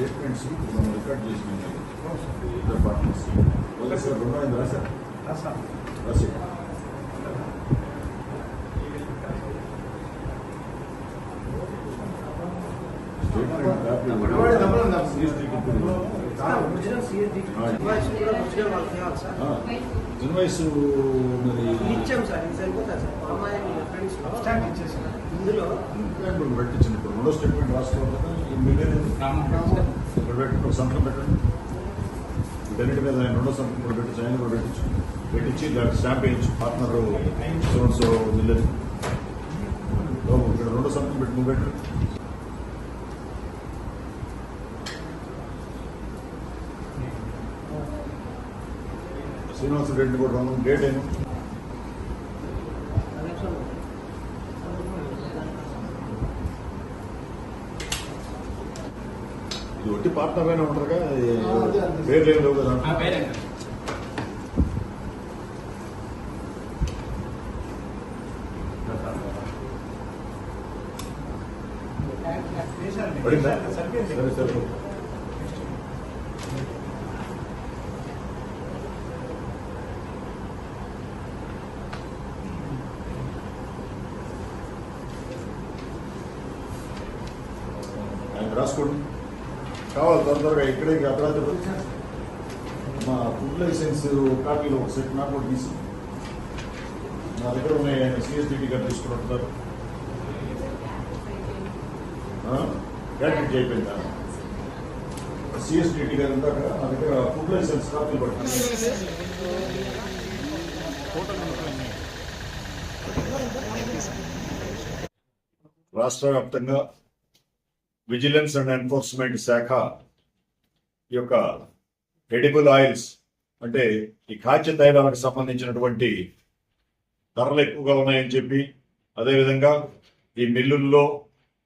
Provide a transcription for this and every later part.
statements you మనం record చేసినాం ఇద్దరు పార్టీస్ ఓకే సార్ రుణమైంది రా సార్ రాసి స్టేట్మెంట్ కాపీ ఇన్వాయిస్ మరి ఇచ్చాం సార్ ఇది సరిపోతుంది సార్. అమ్మాయి ఫ్రెండ్స్ స్టార్ట్ ఇచ్చేసాం. ఇందులో. ఇప్పుడు పెట్టించండి ఇప్పుడు. రెండో స్టేట్మెంట్ రాసుకోవాలి ఈ మిలియన్ ఇప్పుడు పెట్టి ఒక సంతకం పెట్టండి. వీటన్నిటి మీద ఆయన రెండో సంతకం కూడా పెట్టించి ఆయన కూడా పెట్టించు పెట్టించి దానికి స్టాంప్ వేయించు. పార్ట్నర్ సో సో విలేజ్ ఇక్కడ రెండో సంతకం పెట్టి నువ్వు పెట్టు. శ్రీనివాస రెడ్డి కూడా రెండు డేట్ ఏమో ఇది ఒట్టి పార్ట్నర్ అయినా ఉంటారుగా పేర్లు ఏం లేవు కదా పడిందా సరే సరే రాసుకోండి. కావాలి త్వర త్వరగా ఇక్కడే అర్ధరాత్రి మా ఫుడ్ లైసెన్స్ కాపీలో ఒక సెట్ నాకు కూడా తీసి. నా దగ్గర ఉన్నాయి ఆయన సిఎస్డిటీ గారు తీసుకున్నట్టున్నారు. గ్రాడ్యుయేట్ అయిపోయిందా? సిఎస్డిటీ గారు ఇందాక నా దగ్గర ఫుడ్ లైసెన్స్ కాపీలు పడుతుంది రాష్ట్ర వ్యాప్తంగా విజిలెన్స్ అండ్ ఎన్ఫోర్స్మెంట్ శాఖ ఈ యొక్క ఎడిబుల్ ఆయిల్స్ అంటే ఈ కాచ్య తైలాలకు సంబంధించినటువంటి ధరలు ఎక్కువగా ఉన్నాయని చెప్పి అదేవిధంగా ఈ మిల్లుల్లో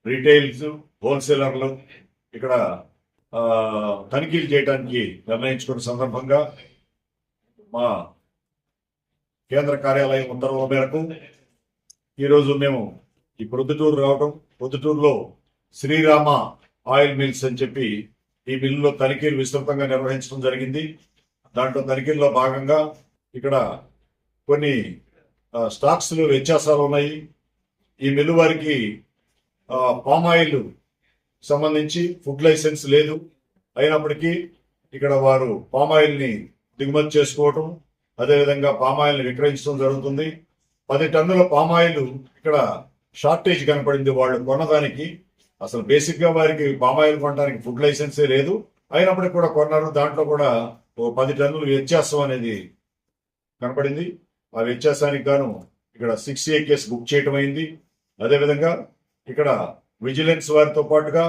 రీటైల్స్ హోల్సేలర్లు ఇక్కడ తనిఖీలు చేయడానికి నిర్ణయించుకున్న సందర్భంగా మా కేంద్ర కార్యాలయం ఉత్తర్వుల మేరకు ఈరోజు మేము ఈ ప్రొద్దుటూరు రావడం ప్రొద్దుటూరులో శ్రీరామ ఆయిల్ మిల్స్ అని చెప్పి ఈ మిల్లులో తనిఖీలు విస్తృతంగా నిర్వహించడం జరిగింది. దాంట్లో తనిఖీల్లో భాగంగా ఇక్కడ కొన్ని స్టాక్స్లు వ్యత్యాసాలు ఉన్నాయి. ఈ మిల్లు వారికి పామాయిల్ పామ్ ఆయిల్ సంబంధించి ఫుడ్ లైసెన్స్ లేదు. అయినప్పటికీ ఇక్కడ వారు పామ్ దిగుమతి చేసుకోవటం అదేవిధంగా పామ్ విక్రయించడం జరుగుతుంది. పది టన్నుల పామ్ ఆయిల్ ఇక్కడ షార్టేజ్ కనపడింది. వాళ్ళు కొనడానికి అసలు బేసిక్గా వారికి పామ్ ఆయిల్ కొనడానికి ఫుడ్ లైసెన్సే లేదు. అయినప్పటికీ కూడా కొన్నారు. దాంట్లో కూడా ఓ పది టన్నులు వ్యత్యాసం అనేది కనపడింది. ఆ వ్యత్యాసానికి గాను ఇక్కడ సిక్స్ ఏ కేసు బుక్ చేయటం అయింది. అదేవిధంగా ఇక్కడ విజిలెన్స్ వారితో పాటుగా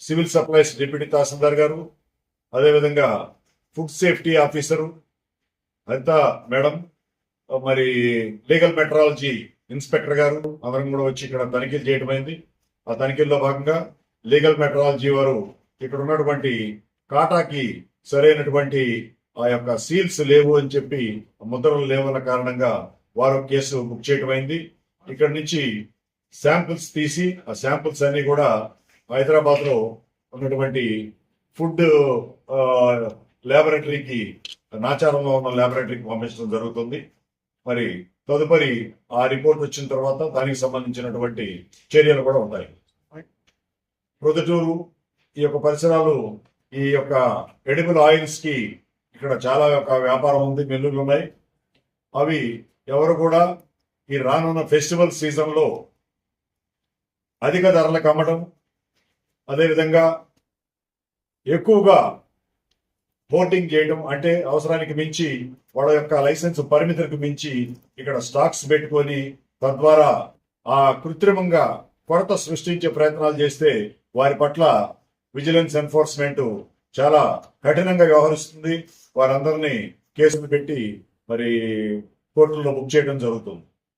సివిల్ సప్లైస్ డిప్యూటీ తహసీల్దార్ గారు అదేవిధంగా ఫుడ్ సేఫ్టీ ఆఫీసరు అంతా మేడం మరి లీగల్ మెట్రాలజీ ఇన్స్పెక్టర్ గారు అందరం కూడా వచ్చి ఇక్కడ తనిఖీలు చేయటమైంది ఆ తనిఖీల్లో భాగంగా లీగల్ మెట్రాలజీ వారు ఇక్కడ ఉన్నటువంటి కాటాకి సరైనటువంటి ఆ యొక్క సీల్స్ లేవు అని చెప్పి ముద్రలు లేవన్న కారణంగా వారు కేసు బుక్ చేయడం అయింది. ఇక్కడ నుంచి శాంపిల్స్ తీసి ఆ శాంపిల్స్ అన్ని కూడా హైదరాబాద్లో ఉన్నటువంటి ఫుడ్ ల్యాబొరేటరీకి నాచారంలో ఉన్న ల్యాబొరేటరీకి పంపించడం జరుగుతుంది. మరి తదుపరి ఆ రిపోర్ట్ వచ్చిన తర్వాత దానికి సంబంధించినటువంటి చర్యలు కూడా ఉంటాయి. ప్రొద్దుటూరు ఈ యొక్క పరిసరాలు ఈ యొక్క ఎడిబుల్ ఆయిల్స్కి ఇక్కడ చాలా యొక్క వ్యాపారం ఉంది మిల్లులు ఉన్నాయి. అవి ఎవరు కూడా ఈ రానున్న ఫెస్టివల్ సీజన్లో అధిక ధరలకు అమ్మడం అదేవిధంగా ఎక్కువగా హోర్డింగ్ చేయడం అంటే అవసరానికి మించి వాళ్ళ యొక్క లైసెన్స్ పరిమితులకు మించి ఇక్కడ స్టాక్స్ పెట్టుకొని తద్వారా ఆ కృత్రిమంగా కొరత సృష్టించే ప్రయత్నాలు చేస్తే వారి పట్ల విజిలెన్స్ ఎన్ఫోర్స్మెంట్ చాలా కఠినంగా వ్యవహరిస్తుంది. వారందరినీ కేసులు పెట్టి మరి కోర్టుల్లో బుక్ చేయడం జరుగుతుంది.